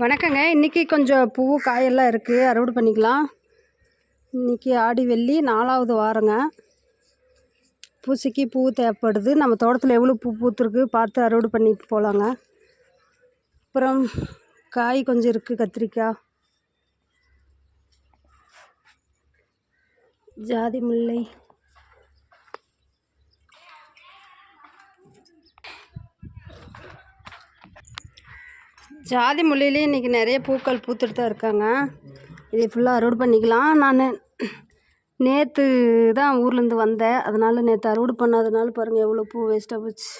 வணக்கங்க. இன்றைக்கி கொஞ்சம் பூ காயெல்லாம் இருக்குது அறுவடை பண்ணிக்கலாம். இன்றைக்கி ஆடி வெள்ளி நாலாவது வாரங்க. பூசைக்கு பூ தேவைப்படுது. நம்ம தோட்டத்தில் எவ்வளோ பூ பூத்துருக்கு பார்த்து அறுவடை பண்ணிட்டு போகலாங்க அப்புறம் காய் கொஞ்சம் இருக்குது கத்திரிக்காய். ஜாதி முல்லை. ஜாதி முல்லையிலே இன்றைக்கி நிறைய பூக்கள் பூத்துட்டு தான் இருக்காங்க. இதை ஃபுல்லாக அறுவடை பண்ணிக்கலாம். நான் நேற்று தான் ஊர்லேருந்து வந்தேன். அதனால் நேற்று அறுவடை பண்ணாதனால பாருங்கள் எவ்வளோ பூ வேஸ்ட்டாக போச்சு.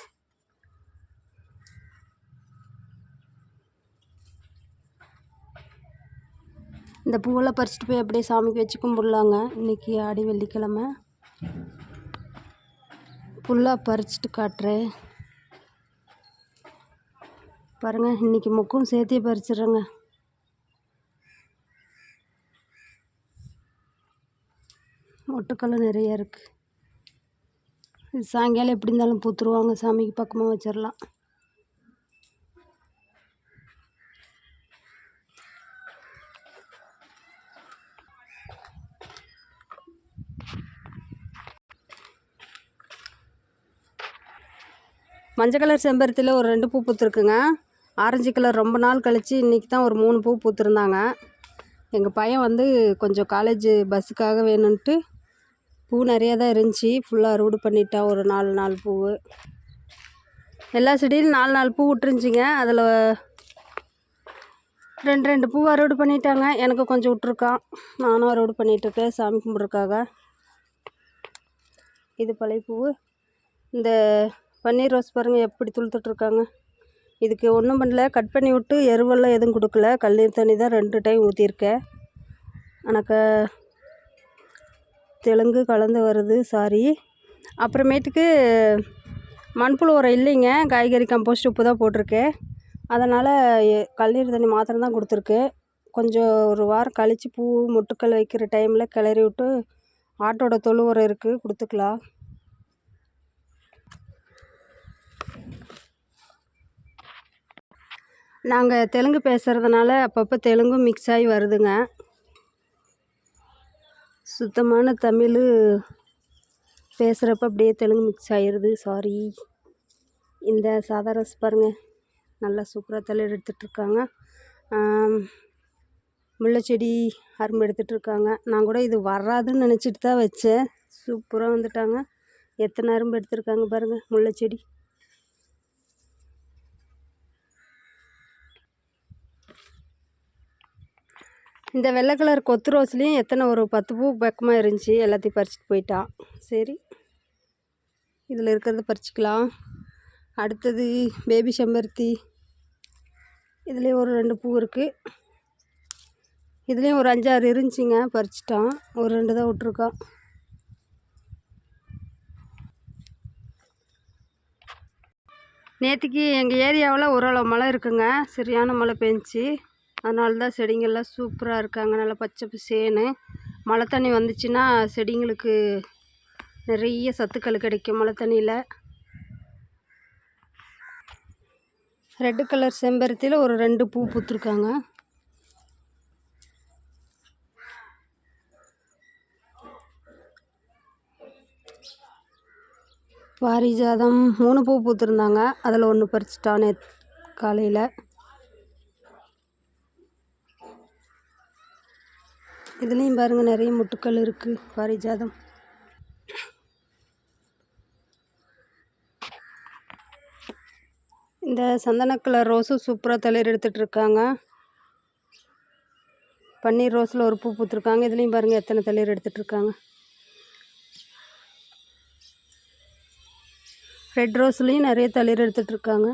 இந்த பூவெல்லாம் பறிச்சுட்டு போய் அப்படியே சாமிக்கு வச்சு கும்பிட்லாங்க. இன்றைக்கி ஆடி வெள்ளிக்கிழமை. ஃபுல்லாக பறிச்சுட்டு காட்டுறேன். பாருங்கள் இன்றைக்கி மொக்கும் சேர்த்தே பறிச்சிடுறேங்க. மொட்டுக்கல்லும் நிறைய இருக்குது இது சாயங்காலம் எப்படி இருந்தாலும் பூத்துருவாங்க சாமிக்கு பக்கமாக வச்சிடலாம். மஞ்சள் கலர் செம்பருத்தியில் ஒரு ரெண்டு பூ பூத்துருக்குங்க. ஆரஞ்சு கலர் ரொம்ப நாள் கழித்து இன்றைக்கி தான் ஒரு மூணு பூ பூத்துருந்தாங்க. எங்கள் பையன் வந்து கொஞ்சம் காலேஜ் பஸ்ஸுக்காக வேணும்ன்ட்டு பூ நிறையா தான் இருந்துச்சு. ஃபுல்லாக அறுவடை பண்ணிட்டான் ஒரு நாலு நாலு பூ. எல்லா செடியிலும் நாலு நாலு பூ விட்டுருந்துச்சிங்க. அதில் ரெண்டு ரெண்டு பூ அறுவடை பண்ணிட்டாங்க. எனக்கு கொஞ்சம் விட்ருக்கான் நானும் அறுவடை பண்ணிகிட்ருக்கேன் சாமி கும்பிட்றக்காக இது பழைய பூ. இந்த பன்னீர் ரோஸ் பாருங்கள் எப்படி துளுத்துட்ருக்காங்க இதுக்கு ஒன்றும் பண்ணல. கட் பண்ணி விட்டு எருவெல்லாம் எதுவும் கொடுக்கல. கல்லீர் தண்ணி தான் ரெண்டு டைம் ஊற்றிருக்கேன் எனக்கு தெலுங்கு கலந்து வருது சாரி அப்புறமேட்டுக்கு மண்புழு உரம் இல்லைங்க. காய்கறி கம்போஸ்ட் உப்பு தான் போட்டிருக்கேன். அதனால் கல்லீர் தண்ணி மாத்திரம் தான் கொடுத்துருக்கு கொஞ்சம் ஒரு வாரம் கழித்து பூ மொட்டுக்கள் வைக்கிற டைமில் கிளறி விட்டு ஆட்டோட தொழு உரம் இருக்குது கொடுத்துக்கலாம். நாங்கள் தெலுங்கு பேசுகிறதுனால அப்பப்போ தெலுங்கும் மிக்ஸ் ஆகி வருதுங்க. சுத்தமான தமிழ் பேசுகிறப்ப அப்படியே தெலுங்கு மிக்ஸ் ஆகிடுது சாரி இந்த சாதா ரோஸ் பாருங்கள் நல்லா சூப்பராக தலை எடுத்துகிட்ருக்காங்க முல்லைச்செடி அரும்பு எடுத்துகிட்ருக்காங்க நான் கூட இது வராதுன்னு நினச்சிட்டு தான் வச்சேன். சூப்பராக வந்துட்டாங்க. எத்தனை அரும்பு எடுத்திருக்காங்க பாருங்கள் முல்லைச்செடி இந்த வெள்ளை கலர் கொத்து ரோஸ்லேயும் எத்தனை ஒரு பத்து பூ பக்கமாக இருந்துச்சு எல்லாத்தையும் பறிச்சுட்டு போயிட்டான் சரி. இதில் இருக்கிறத பறிச்சுக்கலாம். அடுத்தது பேபி செம்பருத்தி. இதுலேயும் ஒரு ரெண்டு பூ இருக்குது இதுலேயும் ஒரு அஞ்சாறு இருந்துச்சிங்க பறிச்சிட்டான். ஒரு ரெண்டு தான் விட்ருக்கான் நேற்றுக்கு எங்கள் ஏரியாவில் ஓரளவு மழை இருக்குங்க. சரியான மழை பெஞ்சி அதனால தான் செடிங்கள்லாம் சூப்பராக இருக்காங்க. நல்லா பச்சை பசேன்னு மழை தண்ணி வந்துச்சுன்னா செடிங்களுக்கு நிறைய சத்துக்கள் கிடைக்கும் மழை தண்ணியில். ரெட்டு கலர் செம்பருத்தியில் ஒரு ரெண்டு பூ பூத்துருக்காங்க. பாரிஜாதம் மூணு பூ பூத்துருந்தாங்க. அதில் ஒன்று பறிச்சிட்டானே காலையில். இதுலேயும் பாருங்கள் நிறைய முட்டுக்கள் இருக்குது பாரிஜாதம். இந்த சந்தன கலர் ரோஸும் சூப்பராக தளிர் எடுத்துகிட்டு இருக்காங்க. பன்னீர் ரோஸில் ஒரு பூ பூத்துருக்காங்க இதுலேயும் பாருங்கள் எத்தனை தளிர் எடுத்துகிட்டு இருக்காங்க. ரெட் ரோஸ்லேயும் நிறைய தளிர் எடுத்துகிட்டு இருக்காங்க.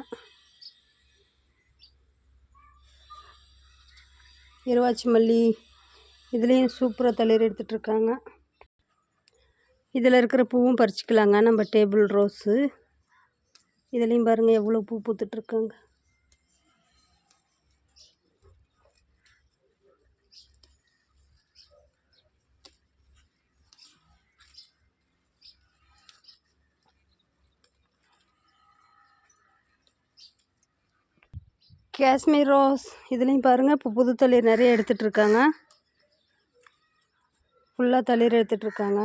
இருவாச்சி மல்லி இதுலேயும் சூப்பராக தளிர் எடுத்துகிட்ருக்காங்க இதில் இருக்கிற பூவும் பறிச்சிக்கலாங்க. நம்ம டேபிள் ரோஸு இதுலேயும் பாருங்கள் எவ்வளோ பூ பூத்துட்ருக்காங்க காஷ்மீர் ரோஸ் இதுலேயும் பாருங்கள் இப்போ புது தளிர் நிறைய எடுத்துகிட்டு இருக்காங்க ஃபுல்லாக தளிர் எடுத்துகிட்டு இருக்காங்க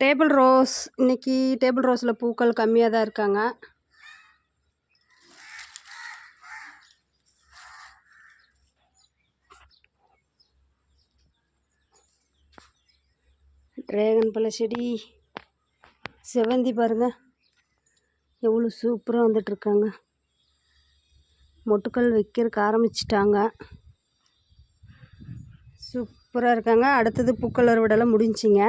டேபிள் ரோஸ் இன்னைக்கு டேபிள் ரோஸில் பூக்கள் கம்மியாக தான் இருக்காங்க. ட்ராகன் பழ செடி. செவந்தி பாருங்கள் எவ்வளோ சூப்பராக வந்துட்டுருக்காங்க. மொட்டுக்கள் வைக்கிறதுக்கு ஆரம்பிச்சிட்டாங்க. சூப்பராக இருக்காங்க. அடுத்தது பூக்கள் அறுவடைலாம் முடிஞ்சிங்க.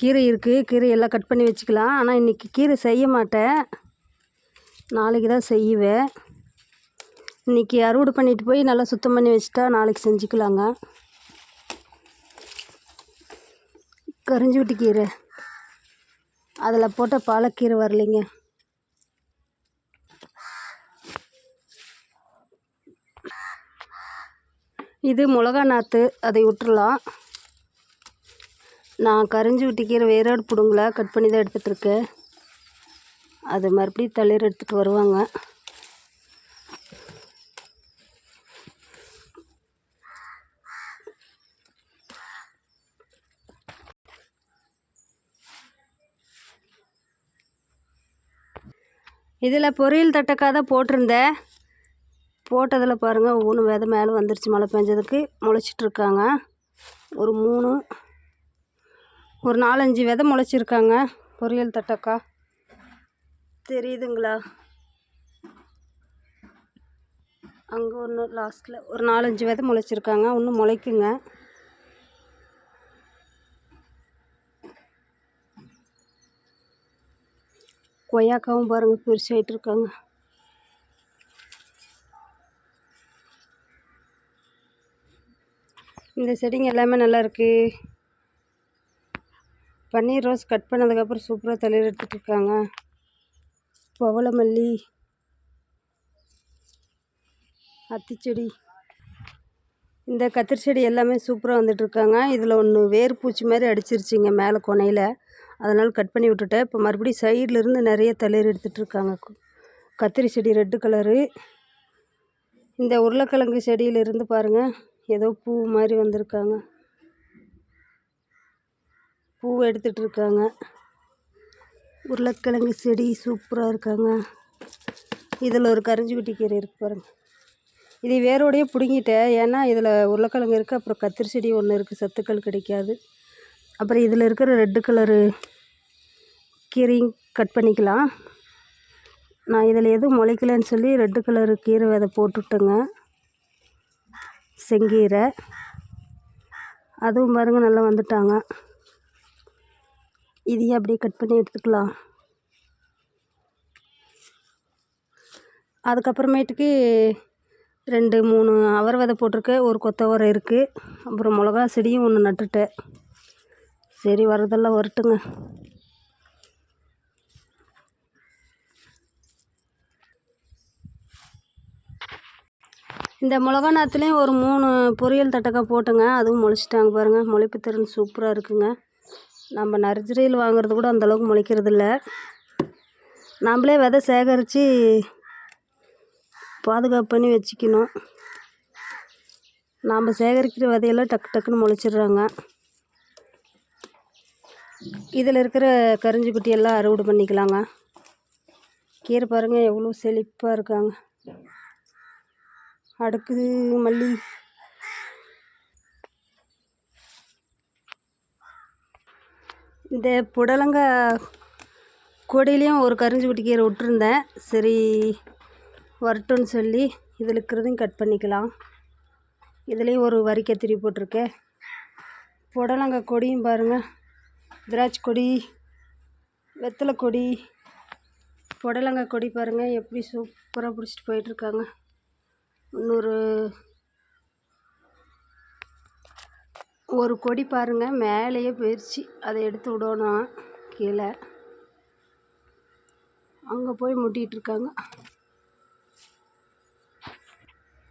கீரை இருக்குது கீரை எல்லாம் கட் பண்ணி வச்சுக்கலாம். ஆனால் இன்றைக்கி கீரை செய்ய மாட்டேன். நாளைக்கு தான் செய்வேன். இன்றைக்கி அறுவடை பண்ணிட்டு போய் நல்லா சுத்தம் பண்ணி வச்சுட்டா நாளைக்கு செஞ்சுக்கலாங்க. கரிஞ்சுக்கிட்டு கீரை. அதில் போட்ட பாலக்கீரை வரலைங்க. இது மிளகா நாற்று அதை விட்டுடலாம் நான் கரிஞ்சி விட்டுக்கீரை வேரோடு பிடுங்கல கட் பண்ணி தான் எடுத்துகிட்ருக்கேன் அது மறுபடியும் தளிர் எடுத்துகிட்டு வருவாங்க. இதில் பொரியல் தட்டக்காய் தான் போட்டிருந்தேன். போட்டதில் பாருங்கள் ஒவ்வொன்றும் விதை மேலே வந்துருச்சு மழை பெஞ்சதுக்கு முளைச்சிட்ருக்காங்க. ஒரு மூணு ஒரு நாலஞ்சு விதை முளைச்சிருக்காங்க. பொரியல் தட்டக்கா. தெரியுதுங்களா? அங்கே ஒன்று லாஸ்ட்டில் ஒரு நாலஞ்சு விதை முளைச்சிருக்காங்க இன்னும் முளைக்குங்க. கொய்யாக்காவும் பாருங்கள் பெருசாகிட்டு இருக்காங்க இந்த செடிங்க எல்லாமே நல்லா இருக்குது பன்னீர் ரோஸ் கட் பண்ணதுக்கப்புறம் சூப்பராக தளிர் எடுத்துட்டு இருக்காங்க. பவளமல்லி அத்திச்செடி இந்த கத்திரி செடி எல்லாமே சூப்பராக வந்துட்டுருக்காங்க இதில் ஒன்று வேர் பூச்சி மாதிரி அடிச்சிருச்சிங்க மேலே கொனையில் அதனால் கட் பண்ணி விட்டுட்டேன். இப்போ மறுபடியும் சைடில் இருந்து நிறைய தளிர் எடுத்துகிட்ருக்காங்க கத்திரி செடி ரெட்டு கலரு. இந்த உருளைக்கிழங்கு செடியிலிருந்து பாருங்கள் ஏதோ பூ மாதிரி வந்திருக்காங்க. பூ எடுத்துட்டு இருக்காங்க உருளைக்கிழங்கு செடி சூப்பராக இருக்காங்க. இதில் ஒரு கரிஞ்சுக்குட்டி கீரை இருக்கு பாருங்க. இதை வேரோடையே பிடுங்கிட்டேன். ஏன்னா இதில் உருளைக்கிழங்கு இருக்குது அப்புறம் கத்திரி செடி ஒன்று இருக்குது சத்துக்கள் கிடைக்காது. அப்புறம் இதில் இருக்கிற ரெட்டு கலரு கீரையும் கட் பண்ணிக்கலாம். நான் இதில் எதுவும் முளைக்கலன்னு சொல்லி ரெட்டு கலரு கீரை விதை போட்டுவிட்டேங்க செங்கீரை. அதுவும் பாருங்கள் நல்லா வந்துட்டாங்க. இதையும் அப்படியே கட் பண்ணி எடுத்துக்கலாம். அதுக்கப்புறமேட்டுக்கு ரெண்டு மூணு அவரை விதை போட்டிருக்கேன் ஒரு கொத்தவரை இருக்குது அப்புறம் மிளகா செடியும் ஒன்று நட்டுட்டேன். சரி வரதெல்லாம் வரட்டுங்க. இந்த மிளகா நாற்றுலேயும் ஒரு மூணு பொரியல் தட்டக்காய் போட்டுங்க. அதுவும் முளைச்சிட்டாங்க பாருங்கள் முளைப்பு திறன் சூப்பராக இருக்குங்க. நம்ம நர்சரியில் வாங்குறது கூட அந்தளவுக்கு முளைக்கிறது இல்ல நாம்ளே விதை சேகரித்து பாதுகாப்பு பண்ணி வச்சுக்கணும். நாம் சேகரிக்கிற விதையெல்லாம் டக்கு டக்குன்னு முளைச்சிடுறாங்க. இதில் இருக்கிற கரிஞ்சி எல்லாம் அறுவடை பண்ணிக்கலாங்க. கீரை பாருங்கள் எவ்வளோ செழிப்பாக இருக்காங்க. அடுக்கு மல்லி. இந்த புடலங்காய் கொடியிலையும் ஒரு கரிஞ்சி குட்டி கீரை விட்டுருந்தேன். சரி வரட்டும்னு சொல்லி இதில் இருக்கிறதையும் கட் பண்ணிக்கலாம். இதுலேயும் ஒரு வரி கத்திரி போட்டிருக்கேன். புடலங்காய் கொடியும் பாருங்கள் திராட்சை கொடி வெத்தலை கொடி புடலங்காய் கொடி பாருங்கள் எப்படி சூப்பராக பிடிச்சிட்டு போயிட்டுருக்காங்க இன்னொரு ஒரு கொடி பாருங்கள் மேலேயே போயிடுச்சு அதை எடுத்து விடணும் கீழே. அங்கே போய் முட்டிகிட்டு இருக்காங்க.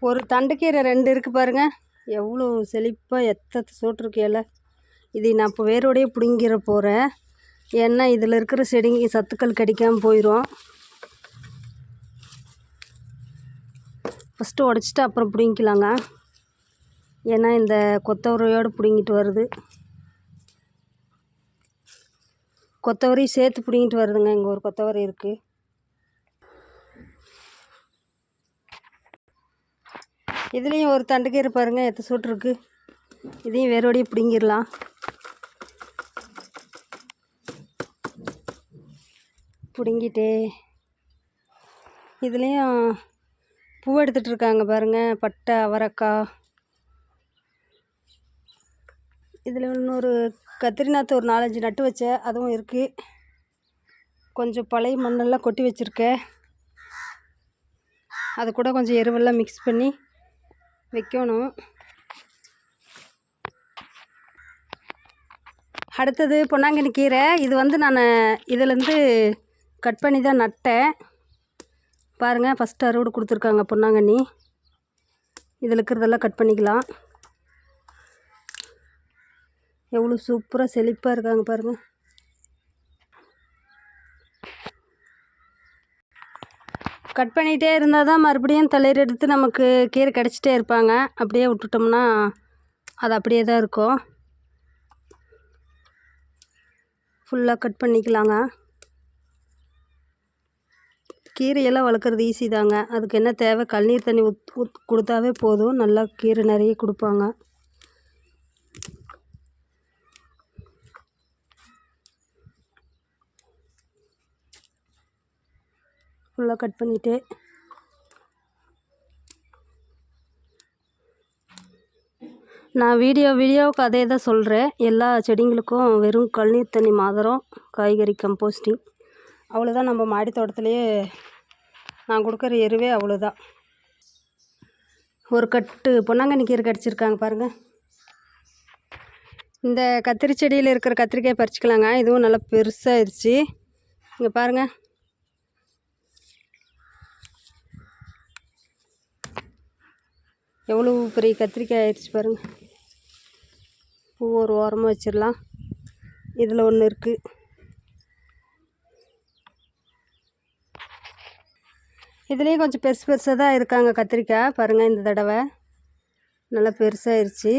ஒரு தண்டுக்கீரை ரெண்டு இருக்குது பாருங்கள் எவ்வளோ செழிப்பாக எத்தத்தை சோட்டிருக்கு இது நான் இப்போ வேரோடையே பிடுங்கிற போகிறேன் ஏன்னா இதில் இருக்கிற செடிங்க சத்துக்கள் கிடைக்காமல் போயிடும் ஃபஸ்ட்டு உடச்சிட்டு அப்புறம் பிடுங்கிக்கலாங்க. ஏன்னா இந்த கொத்தவரையோடு பிடுங்கிட்டு வருது. கொத்தவரி சேர்த்து பிடுங்கிட்டு வருதுங்க. இங்கே ஒரு கொத்தவரி இருக்குது இதுலேயும் ஒரு தண்டுக்கீரை பாருங்கள் எத்த சூட்டு இருக்கு. இதையும் வேரோடையே பிடுங்கிடலாம். பிடுங்கிட்டே இதுலேயும் பூ எடுத்துகிட்டு இருக்காங்க பாருங்கள் பட்டை அவரக்காய். இதில் இன்னொரு கத்திரி ஒரு நாலஞ்சு நட்டு வச்சேன். அதுவும் இருக்குது கொஞ்சம் பழைய மண்ணெல்லாம் கொட்டி வச்சுருக்கேன். அது கூட கொஞ்சம் எருவெல்லாம் மிக்ஸ் பண்ணி வைக்கணும். அடுத்தது பொன்னாங்கண்ணி கீரை. இது வந்து நான் இதுலேருந்து கட் பண்ணி தான் நட்டேன். பாருங்கள் ஃபஸ்ட்டு அறுவடை கொடுத்துருக்காங்க பொன்னாங்கண்ணி. இதில் இருக்கிறதெல்லாம் கட் பண்ணிக்கலாம். எவ்வளோ சூப்பராக செழிப்பாக இருக்காங்க பாருங்கள் கட் பண்ணிகிட்டே இருந்தால் தான் மறுபடியும் தளிர் எடுத்து நமக்கு கீரை கிடச்சிட்டே இருப்பாங்க. அப்படியே விட்டுட்டோம்னா அது அப்படியே தான் இருக்கும். ஃபுல்லாக கட் பண்ணிக்கலாங்க. கீரையெல்லாம் வளர்க்குறது ஈஸி தாங்க. அதுக்கு என்ன தேவை? கழுநீர் தண்ணி ஊத் ஊத் கொடுத்தாவே போதும். நல்லா கீரை நிறைய கொடுப்பாங்க. ஃபுல்லாக கட் பண்ணிவிட்டு நான் வீடியோ வீடியோவுக்கு அதே தான் சொல்கிறேன் எல்லா செடிங்களுக்கும் வெறும் கழுநீர் தண்ணி மாதரம் காய்கறி கம்போஸ்டிங் அவ்வளோதான் நம்ம மாடி தோட்டத்துலேயே நான் கொடுக்குற எருவே அவ்வளோதான் ஒரு கட்டு பொன்னாங்கண்ணி கீரை கிடச்சிருக்காங்க பாருங்கள் இந்த கத்திரி செடியில் இருக்கிற கத்திரிக்காய் பறிச்சிக்கலாங்க. இதுவும் நல்லா பெருசாகிடுச்சு இங்கே பாருங்கள் எவ்வளோ பெரிய கத்திரிக்காய் ஆயிடுச்சு பாருங்கள் பூ ஒரு ஓரமாக வச்சிடலாம். இதில் ஒன்று இருக்குது இதுலேயும் கொஞ்சம் பெருசு பெருசாக தான் இருக்காங்க கத்திரிக்காய். பாருங்கள் இந்த தடவை நல்லா பெருசாகிருச்சு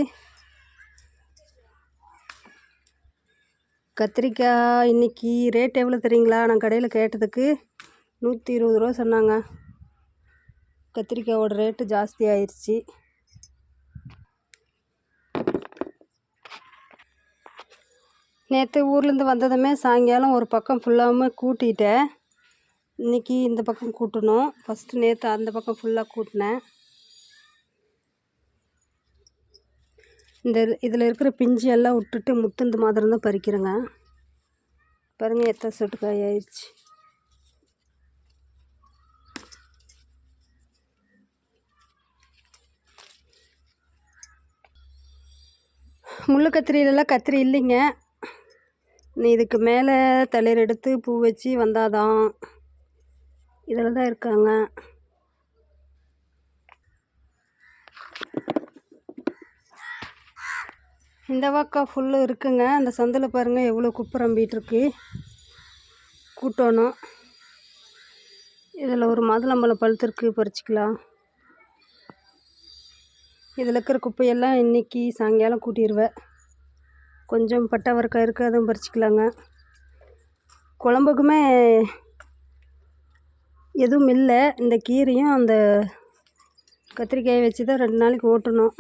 கத்திரிக்காய் இன்றைக்கி ரேட் எவ்வளோ தெரியுங்களா? நான் கடையில் கேட்டதுக்கு நூற்றி இருபது ரூபா சொன்னாங்க. கத்திரிக்காயோட ரேட்டு ஜாஸ்தி ஆயிடுச்சு நேற்று ஊர்லேருந்து வந்ததுமே சாயங்காலம் ஒரு பக்கம் ஃபுல்லாமே கூட்டிட்டேன். இன்றைக்கி இந்த பக்கம் கூட்டணும். ஃபஸ்ட்டு நேற்று அந்த பக்கம் ஃபுல்லாக கூட்டினேன். இந்த இதில் இருக்கிற பிஞ்சு எல்லாம் விட்டுட்டு முத்துந்து மாதிரி தான் பறிக்கிறேங்க. பாருங்கள் எத்தனை சொட்டு காய் ஆயிடுச்சு. முள்ளு கத்திரியிலலாம் கத்திரி இல்லைங்க. நீ இதுக்கு மேலே தலையர் எடுத்து பூ வச்சு வந்தாதான் இதில் தான் இருக்காங்க. இந்த பக்கம் ஃபுல்லு இருக்குங்க. அந்த சந்தில் பாருங்கள் எவ்வளோ குப்புறம்பிகிட்ருக்கு கூட்டணும். இதில் ஒரு மாதுளம்பழம் பழுத்திருக்கு பறிச்சிக்கலாம். இதில் இருக்கிற குப்பையெல்லாம் இன்றைக்கி சாயங்காலம் கூட்டிடுவேன் கொஞ்சம் பட்டவரக்காய் இருக்குது அதுவும் பறிச்சிக்கலாங்க. குழம்புக்குமே எதுவும் இல்லை. இந்த கீரையும் அந்த கத்திரிக்காயை வச்சு தான் ரெண்டு நாளைக்கு ஓட்டணும்.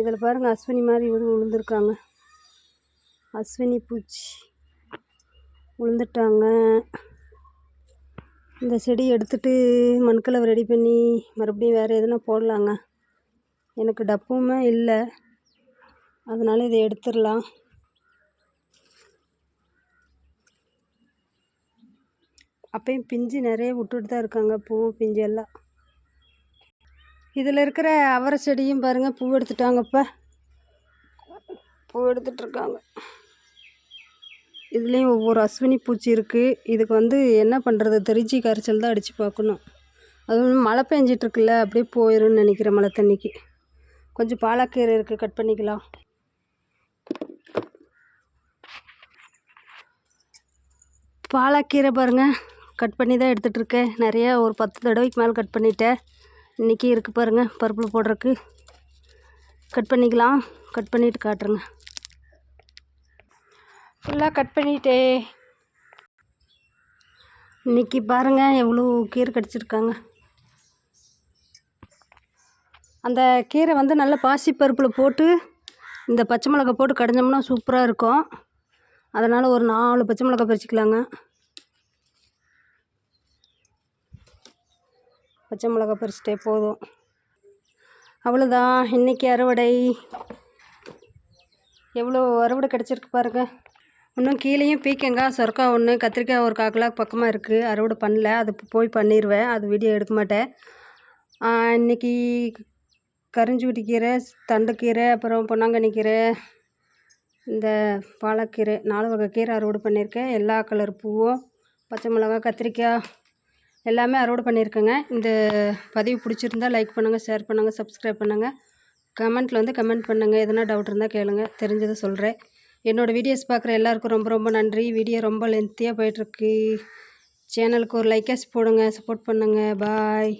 இதில் பாருங்கள் அஸ்வினி மாதிரி இவங்க விழுந்துருக்காங்க அஸ்வினி பூச்சி விழுந்துட்டாங்க இந்த செடி எடுத்துகிட்டு மண்கலவை ரெடி பண்ணி மறுபடியும் வேறு எதுனா போடலாங்க. எனக்கு டப்புமே இல்லை. அதனால் இதை எடுத்துடலாம். அப்பயும் பிஞ்சு நிறைய விட்டுட்டு தான் இருக்காங்க. பூ பிஞ்சு எல்லாம். இதில் இருக்கிற அவரை செடியும் பாருங்கள் பூ எடுத்துட்டாங்க இப்போ. பூ எடுத்துட்ருக்காங்க இதுலேயும் ஒவ்வொரு அஸ்வினி பூச்சி இருக்குது இதுக்கு வந்து என்ன பண்ணுறது? தெரிஞ்சு கரைச்சல் தான் அடித்து பார்க்கணும். அதுவும் மழை பெஞ்சிட்ருக்குல்ல அப்படியே போயிடும்னு நினைக்கிறேன் மழை தண்ணிக்கு. கொஞ்சம் பாலாக்கீரை இருக்குது கட் பண்ணிக்கலாம். பாலாக்கீரை பாருங்கள் கட் பண்ணி தான் எடுத்துகிட்ருக்கேன் நிறையா ஒரு பத்து தடவைக்கு மேலே கட் பண்ணிட்டேன். இன்றைக்கி இருக்குது பாருங்கள் பருப்பில் போடுறதுக்கு. கட் பண்ணிக்கலாம். கட் பண்ணிவிட்டு காட்டுறேங்க. ஃபுல்லாக கட் பண்ணிட்டே இன்றைக்கி பாருங்கள் எவ்வளோ கீரை கடிச்சிருக்காங்க. அந்த கீரை வந்து நல்ல பாசி பருப்பில் போட்டு இந்த பச்சை மிளகா போட்டு கடைஞ்சோம்னா சூப்பராக இருக்கும். அதனால் ஒரு நாலு பச்சை மிளகா பறிச்சிக்கலாங்க. பச்சை மிளகா பறிச்சிட்டே போதும். அவ்வளோதான் இன்றைக்கி அறுவடை. எவ்வளோ அறுவடை கிடச்சிருக்கு பாருங்கள் இன்னும் கீழேயும் பீக்கங்காய் சொரக்காய் ஒன்று கத்திரிக்காய் ஒரு காக்கலாக பக்கமாக இருக்குது அறுவடை பண்ணல. அது போய் பண்ணிடுவேன் அது வீடியோ எடுக்க மாட்டேன். இன்றைக்கி கரிஞ்சுக்குட்டி கீரை தண்டுக்கீரை அப்புறம் பொன்னாங்கண்ணி கீரை இந்த பாலக்கீரை நாலு வகை கீரை அறுவடை பண்ணியிருக்கேன் எல்லா கலர் பூவும் பச்சை மிளகா கத்திரிக்காய் எல்லாமே அறுவடை பண்ணியிருக்கேங்க. இந்த பதிவு பிடிச்சிருந்தா லைக் பண்ணுங்கள் ஷேர் பண்ணுங்கள் சப்ஸ்கிரைப் பண்ணுங்கள் கமெண்ட்டில் வந்து கமெண்ட் பண்ணுங்கள் எதனா டவுட் இருந்தால் கேளுங்க. தெரிஞ்சதை சொல்கிறேன் என்னோடய வீடியோஸ் பார்க்குற எல்லாருக்கும் ரொம்ப ரொம்ப நன்றி. வீடியோ ரொம்ப லென்த்தியாக போயிட்டுருக்கு. சேனலுக்கு ஒரு லைக்கேஸ் போடுங்க சப்போர்ட் பண்ணுங்கள் பாய்